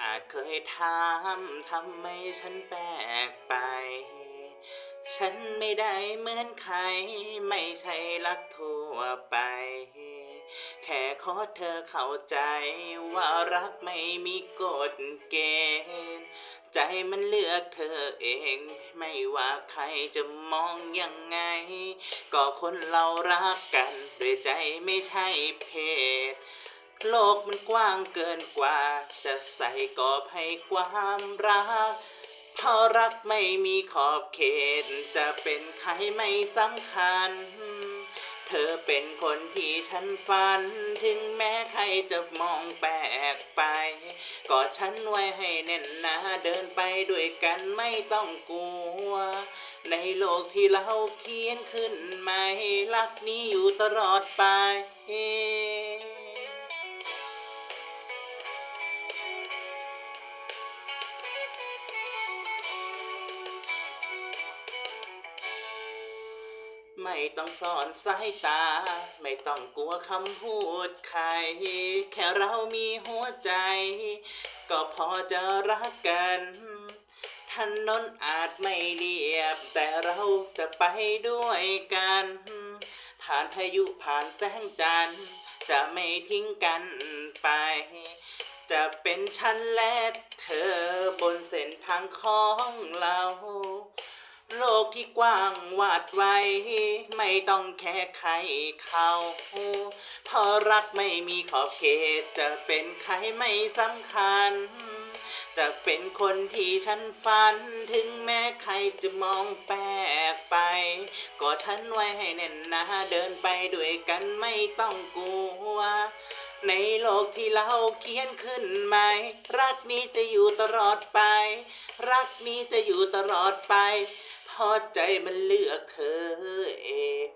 อาจเคยถามทำไมฉันแปลกไป ฉันไม่ได้เหมือนใคร ไม่ใช่รักทั่วไป แค่ขอเธอเข้าใจว่ารักไม่มีกฎเกณฑ์ใจมันเลือกเธอเอง ไม่ว่าใครจะมองยังไง ก็คนเรารักกันด้วยใจไม่ใช่เพศ โลกมันกว้างเกินกว่า จะใส่กรอบให้ความรักเพราะรักไม่มีขอบเขต จะเป็นใครไม่สำคัญ เธอเป็นคนที่ฉันฝัน ถึงแม้ใครจะมองแปลกไป กอดฉันไว้ให้แน่นหนาเดินไปด้วยกันไม่ต้องกลัว ในโลกที่เราเขียนขึ้นมาให้รักนี้อยู่ตลอดไป ไม่ต้องสอนสายตา ไม่ต้องกลัวคำพูดใคร แค่เรามีหัวใจ ก็พอจะรักกันถนนอาจไม่เรียบ แต่เราจะไปด้วยกัน ผ่านพายุผ่านแสงจันทร์ จะไม่ทิ้งกันไป จะเป็นฉันและเธอบนเส้นทางของเรา โลกที่กว้างวาดไว้ ไม่ต้องแค่ใครเขาเพราะรักไม่มีขอบเขต จะเป็นใครไม่สำคัญ จะเป็นคนที่ฉันฝัน ถึงแม้ใครจะมองแปลกไป ก็ฉันไว้ให้แน่นหนาเดินไปด้วยกันไม่ต้องกลัวในโลกที่เราเขียนขึ้นใหม่ รักนี้จะอยู่ตลอดไป รักนี้จะอยู่ตลอดไป เพราะใจมันเลือกเธอเอง